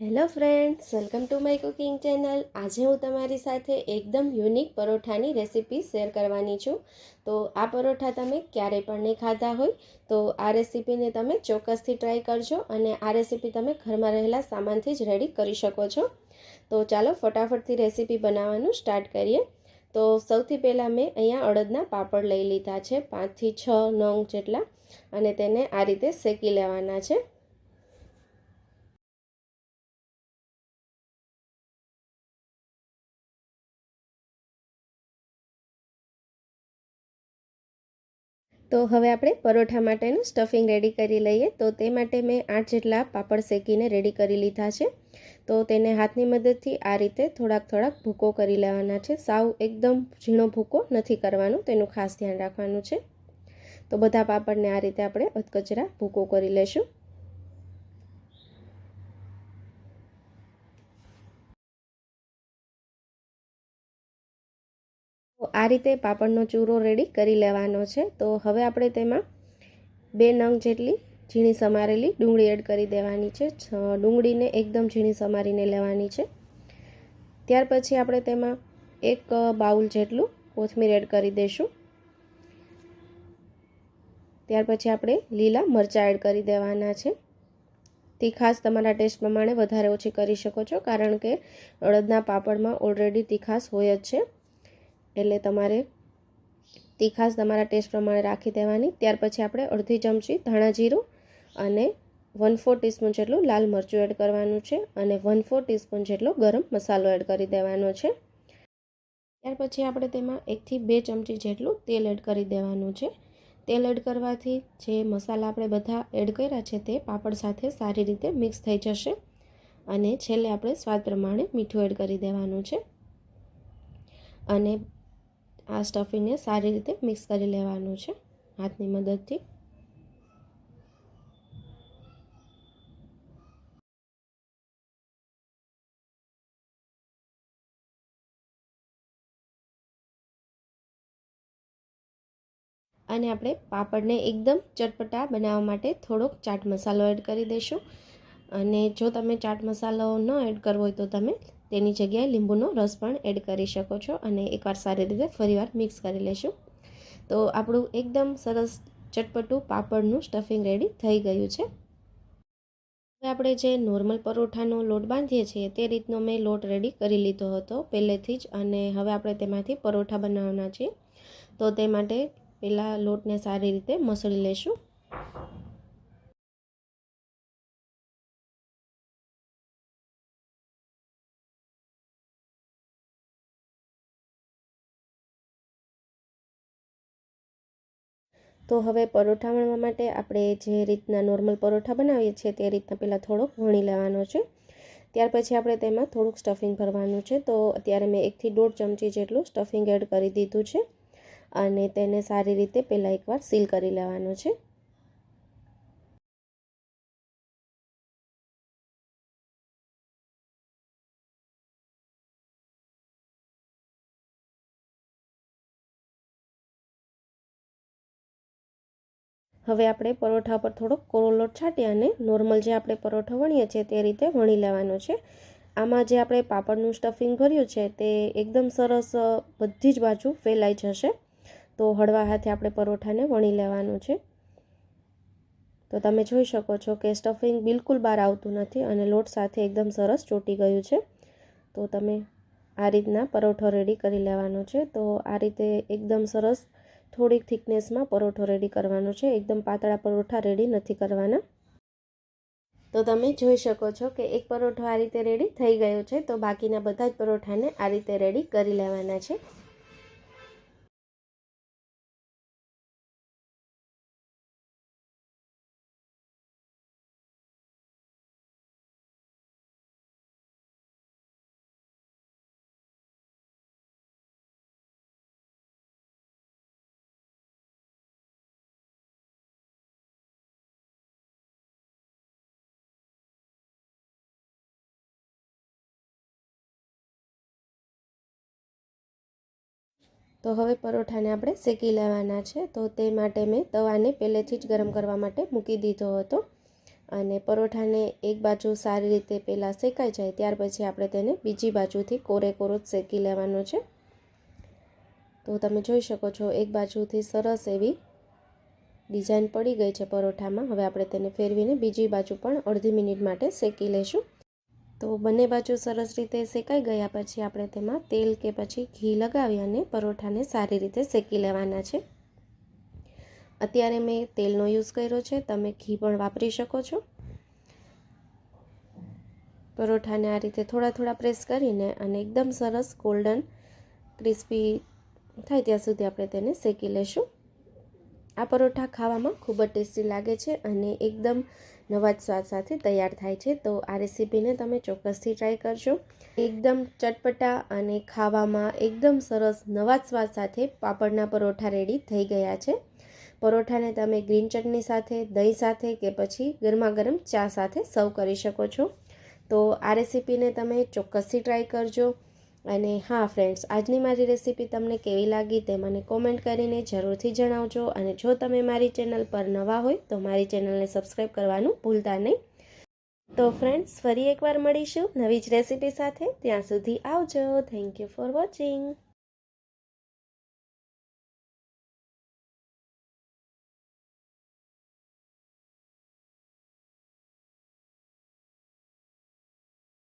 Hello friends, welcome to my cooking channel. આજે હું તમારી સાથે એકદમ યુનિક પરોઠાની રેસીપી શેર કરવાની છું. તો આ પરોઠા તમે ક્યારેય પણ નહીં ખાધા હોય, તો આ રેસીપીને તમે ચોક્કસથી ટ્રાય કરજો અને આ રેસીપી તમે ઘરમાં રહેલા સામાનથી જ રેડી કરી શકો છો. તો ચાલો ફટાફટથી રેસીપી બનાવવાનું સ્ટાર્ટ કરીએ. તો સૌથી પહેલાં મેં અહીંયા અડદના પાપડ લઈ લીધા છે, પાંચથી છ નંગ જેટલા, અને તેને આ રીતે શેકી લેવાના છે. તો હવે આપણે પરોઠા માટેનું સ્ટફિંગ રેડી કરી લઈએ. તો તે માટે મેં આઠ જેટલા પાપડ શેકીને રેડી કરી લીધા છે. તો તેને હાથની મદદથી આ રીતે થોડાક થોડાક ભૂકો કરી લેવાના છે. સાવ એકદમ ઝીણો ભૂકો નથી કરવાનો, તેનું ખાસ ધ્યાન રાખવાનું છે. તો બધા પાપડને આ રીતે આપણે અધકચરા ભૂકો કરી લેશું. આ રીતે પાપડનો ચૂરો રેડી કરી લેવાનો છે. તો હવે આપણે તેમાં બે નંગ જેટલી ઝીણી સમારેલી ડુંગળી એડ કરી દેવાની છે. ડુંગળીને એકદમ ઝીણી સમારીને લેવાની છે. ત્યાર પછી આપણે તેમાં એક બાઉલ જેટલું કોથમીર એડ કરી દઈશું ત્યાર પછી આપણે લીલા મરચાં એડ કરી દેવાના છે. તીખાસ તમારા ટેસ્ટ પ્રમાણે વધારે ઓછી કરી શકો છો, કારણ કે અડદના પાપડમાં ઓલરેડી તીખાસ હોય જ છે. એટલે તમારે તીખાસ તમારા ટેસ્ટ પ્રમાણે રાખી દેવાની. ત્યાર પછી આપણે અડધી ચમચી ધાણા જીરું અને વન ફોર ટીસ્પૂન જેટલું લાલ મરચું એડ કરવાનું છે અને વન ફોર ટીસ્પૂન જેટલો ગરમ મસાલો એડ કરી દેવાનો છે. ત્યાર પછી આપણે તેમાં એકથી બે ચમચી જેટલું તેલ એડ કરી દેવાનું છે. તેલ એડ કરવાથી જે મસાલા આપણે બધા એડ કર્યા છે તે પાપડ સાથે સારી રીતે મિક્સ થઈ જશે અને છેલ્લે આપણે સ્વાદ પ્રમાણે મીઠું એડ કરી દેવાનું છે. અને આ સ્ટફિંગને સારી રીતે મિક્સ કરી લેવાનું છે, હાથની મદદથી. અને આપણે પાપડને એકદમ ચટપટા બનાવવા માટે થોડોક ચાટ મસાલો એડ કરી દઈશું. અને જો તમે ચાટ મસાલો ન એડ કરવો હોય તો તમે તેની જગ્યાએ લીંબુનો રસ પણ એડ કરી શકો છો અને એકવાર સારી રીતે ફરીવાર મિક્સ કરી લેશું. તો આપણું એકદમ સરસ ચટપટું પાપડનું સ્ટફિંગ રેડી થઈ ગયું છે. હવે આપણે જે નોર્મલ પરોઠાનો લોટ બાંધીએ છીએ તે રીતનો મેં લોટ રેડી કરી લીધો હતો પહેલેથી જ અને હવે આપણે તેમાંથી પરોઠા બનાવવાના છીએ. તો તે માટે પહેલાં લોટને સારી રીતે મસળી લેશું. તો હવે પરોઠા વણવા માટે આપણે જે રીતના નોર્મલ પરોઠા બનાવીએ છીએ તે રીતના પહેલાં થોડોક વણી લેવાનો છે. ત્યાર પછી આપણે તેમાં થોડુંક સ્ટફિંગ ભરવાનું છે. તો અત્યારે મેં એકથી દોઢ ચમચી જેટલું સ્ટફિંગ એડ કરી દીધું છે. અને તેને સારી રીતે પહેલાં એકવાર સીલ કરી લેવાનું છે. હવે આપણે પરોઠા પર થોડોક કોરો લોટ છાંટી અને નોર્મલ જે આપણે પરોઠો વણીએ છીએ તે રીતે વણી લેવાનો છે. આમાં જે આપણે પાપડનું સ્ટફિંગ ભર્યું છે તે એકદમ સરસ બધી જ બાજુ ફેલાઈ જશે. તો હળવા હાથે આપણે પરોઠાને વણી લેવાનું છે. તો તમે જોઈ શકો છો કે સ્ટફિંગ બિલકુલ બહાર આવતું નથી અને લોટ સાથે એકદમ સરસ ચોટી ગયું છે. તો તમે આ રીતના પરોઠો રેડી કરી લેવાનો છે. તો આ રીતે એકદમ સરસ થોડીક થિકનેસમાં પરોઠો રેડી કરવાનો છે. એકદમ પાતળા પરોઠા રેડી નથી કરવાના. તો તમે જોઈ શકો છો કે એક પરોઠો આ રીતે રેડી થઈ ગયો છે. તો બાકીના બધા જ પરોઠાને આ રીતે રેડી કરી લેવાના છે. તો હવે પરોઠાને આપણે શેકી લેવાના છે. તો તે માટે મેં તવાને પહેલેથી જ ગરમ કરવા માટે મૂકી દીધો હતો. અને પરોઠાને એક બાજુ સારી રીતે પહેલાં શેકાઈ જાય, ત્યાર પછી આપણે તેને બીજી બાજુથી કોરે કોરો જ શેકી લેવાનો છે. તો તમે જોઈ શકો છો, એક બાજુથી સરસ એવી ડિઝાઇન પડી ગઈ છે પરોઠામાં. હવે આપણે તેને ફેરવીને બીજી બાજુ પણ અડધી મિનિટ માટે શેકી લઈશું તો બંને બાજુ સરસ રીતે શેકાઈ ગયા પછી આપણે તેમાં તેલ કે પછી ઘી લગાવી અને પરોઠાને સારી રીતે શેકી લેવાના છે. અત્યારે મેં તેલનો યુઝ કર્યો છે. તમે ઘી પણ વાપરી શકો છો. પરોઠાને આ રીતે થોડા થોડા પ્રેસ કરીને અને એકદમ સરસ ગોલ્ડન ક્રિસ્પી થાય ત્યાં સુધી આપણે તેને શેકી લઈશું આ પરોઠા ખાવામાં ખૂબ જ ટેસ્ટી લાગે છે અને એકદમ નવા જ સ્વાદ સાથે તૈયાર થાય છે. તો આ રેસીપીને તમે ચોક્કસથી ટ્રાય કરજો. એકદમ ચટપટા અને ખાવામાં એકદમ સરસ નવા જ સ્વાદ સાથે પાપડના પરોઠા રેડી થઈ ગયા છે. પરોઠાને તમે ગ્રીન ચટણી સાથે, દહીં સાથે કે પછી ગરમા ગરમ ચા સાથે સર્વ કરી શકો છો. તો આ રેસીપીને તમે ચોક્કસથી ટ્રાય કરજો. અને હા ફ્રેન્ડ્સ આજની મારી રેસીપી તમને કેવી લાગી તે મને કોમેન્ટ કરીને જરૂરથી જણાવજો અને જો તમે મારી ચેનલ પર નવા હોય તો મારી ચેનલને સબસ્ક્રાઈબ કરવાનું ભૂલતા નહીં. તો ફ્રેન્ડ્સ ફરી એકવાર મળીશું નવી જ રેસીપી સાથે. ત્યાં સુધી આવજો. Thank you for watching